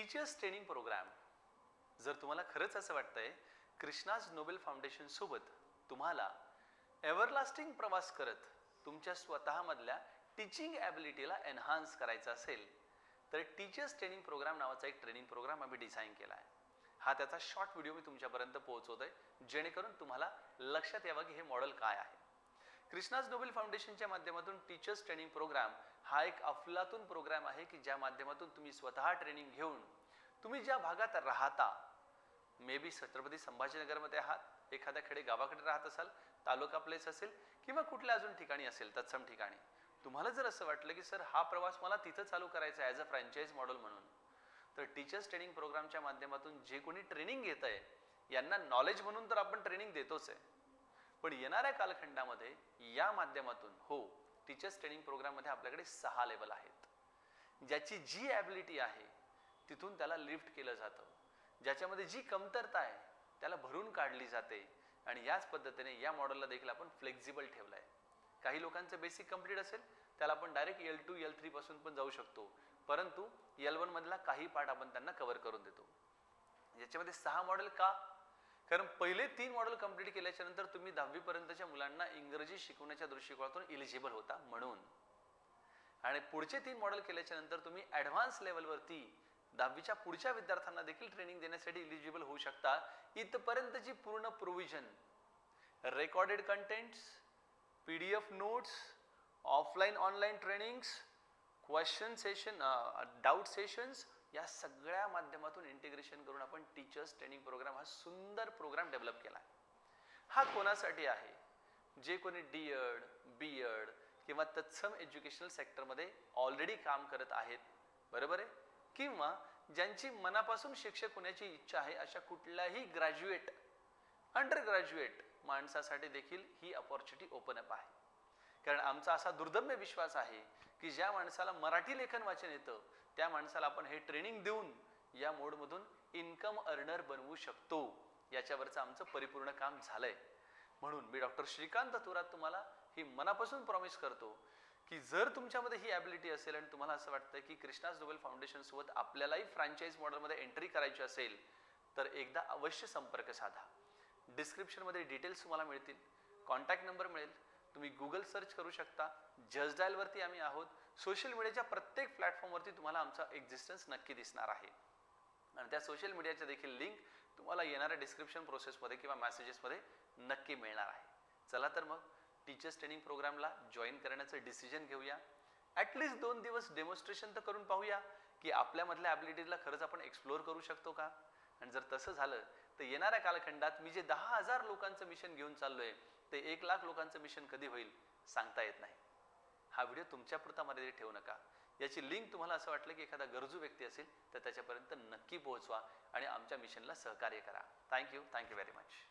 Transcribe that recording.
Teachers training programme. जर तुम्हाला खरंच असं वाटतंय कृष्णाज नोबेल फाउंडेशन सोबत तुम्हाला एव्हरलास्टिंग प्रवास करत तुमच्या स्वतःमधल्या टीचिंग ॲबिलिटीला एन्हान्स करायचं असेल तर टीचर्स ट्रेनिंग प्रोग्राम नावाचा एक ट्रेनिंग प्रोग्राम आम्ही डिझाईन केला आहे हा त्याचा शॉर्ट व्हिडिओ मी तुमच्यापर्यंत पोहोचवतोय आहे जेणेकरून तुम्हाला लक्षात यावं की हे मॉडेल काय आहे. कृष्णाज नोबेल फाउंडेशनच्या माध्यमातून टीचर्स ट्रेनिंग प्रोग्राम हा एक अफलातून प्रोग्राम आहे की ज्या माध्यमातून तुम्ही स्वतः ट्रेनिंग घेऊन तुम्ही ज्या भागात राहता मे बी छत्रपती संभाजीनगरमध्ये आहात एखाद्या खेडे गावाकडे राहत असाल तालुका प्लेस असेल किंवा कुठल्या अजून ठिकाणी असेल तत्सम ठिकाणी. तुम्हाला जर असं वाटलं की सर हा प्रवास मला तिथं चालू करायचा आहे ॲज अ फ्रँचाईज मॉडेल म्हणून. तर टीचर्स ट्रेनिंग प्रोग्रामच्या माध्यमातून जे कोणी ट्रेनिंग घेत आहे यांना नॉलेज म्हणून तर आपण ट्रेनिंग देतोच आहे. पण येणाऱ्या कालखंडामध्ये या माध्यमातून हो टीचर्स ट्रेनिंग प्रोग्राममध्ये आपल्याकडे सहा लेवल आहेत. ज्याची जी ॲबिलिटी आहे तिथून त्याला लिफ्ट केलं जातं. ज्याच्यामध्ये जी कमतरता आहे त्याला भरून काढली जाते. आणि याच पद्धतीने या मॉडेलला देखील आपण फ्लेक्झिबल ठेवलं आहे काही लोकांचं बेसिक कंप्लीट असेल त्याला आपण direct L two L three पासून पण जाऊ शकतो. परंतु एल वन मधला काही पार्ट आपण त्यांना कव्हर करून देतो. याच्यामध्ये सहा मॉडेल का कारण पहिले तीन मॉडेल कंप्लीट केल्याच्यानंतर तुम्ही दहावी पर्यंतच्या मुलांना इंग्रजी शिकवण्याच्या दृष्टिकोनातून इलिजिबल होता म्हणून. आणि पुढचे तीन मॉडेल केल्याच्यानंतर तुम्ही ॲडव्हान्स लेवलवरती दहावीच्या पुढच्या विद्यार्थ्यांना देखील ट्रेनिंग देण्यासाठी इलिजिबल होऊ शकता. इथपर्यंतची पूर्ण provision recorded contents P D F notes offline online trainings question session doubt sessions या सगळ्या माध्यमातून इंटिग्रेशन करून आपण टीचर्स ट्रेनिंग प्रोग्राम हा सुंदर प्रोग्राम डेव्हलप केला आहे हा कोणासाठी आहे? जे कोणी डी एड बी एड किंवा तत्सम एज्युकेशनल सेक्टरमध्ये ऑलरेडी काम करत आहेत बरोबर आहे? किंवा ज्यांची मनापासून शिक्षक होण्याची इच्छा आहे अशा कुठल्याही ग्रॅज्युएट अंडर ग्रॅज्युएट माणसासाठी देखील ही अपॉर्च्युनिटी ओपन अप आहे. कारण आमचा असा दुर्दम्य विश्वास आहे की ज्या माणसाला मराठी लेखन वाचन येतं त्या माणसाला आपण हे ट्रेनिंग देऊन या मोडमधून इन्कम अर्नर बनवू शकतो. याच्यावरचं आमचं परिपूर्ण काम झालंय. म्हणून मी डॉक्टर श्रीकांत थोरात तुम्हाला ही मनापासून प्रॉमिस करतो की जर तुमच्यामध्ये ही ॲबिलिटी असेल आणि तुम्हाला असं वाटतं की कृष्णाज नोबेल फाउंडेशन सोबत आपल्यालाही फ्रँचाईज मॉडेलमध्ये एंट्री करायची असेल तर एकदा अवश्य संपर्क साधा. डिस्क्रिप्शनमध्ये डिटेल्स तुम्हाला मिळतील. कॉन्टॅक्ट नंबर मिळेल. तुम्ही गुगल सर्च करू शकता. जस्ट डायलवरती आम्ही आहोत. सोशल मीडियाच्या प्रत्येक प्लॅटफॉर्मवरती तुम्हाला आमचा एक्झिस्टन्स नक्की दिसणार आहे. आणि त्या सोशल मीडियाच्या देखील लिंक तुम्हाला येणाऱ्या डिस्क्रिप्शन प्रोसेसमध्ये किंवा मेसेजेसमध्ये नक्की मिळणार आहे. चला तर मग टीचर्स ट्रेनिंग प्रोग्रामला जॉईन करण्याचं डिसिजन घेऊया. ॲटलिस्ट दोन दिवस डेमॉन्स्ट्रेशन तर करून पाहूया की आपल्यामधल्या ॲबिलिटीजला खरंच आपण एक्सप्लोअर करू शकतो का? आणि जर तसं झालं तर येणाऱ्या कालखंडात मी जे दहा हजार लोकांचं मिशन घेऊन चाललोय ते एक लाख लोकांचं मिशन कधी होईल सांगता येत नाही. हा व्हिडिओ तुमच्यापुरता मर्यादित ठेवू नका. याची लिंक तुम्हाला असं वाटलं की एखादा गरजू व्यक्ती असेल तर त्याच्यापर्यंत नक्की पोहोचवा आणि आमच्या मिशनला सहकार्य करा. Thank you thank you very much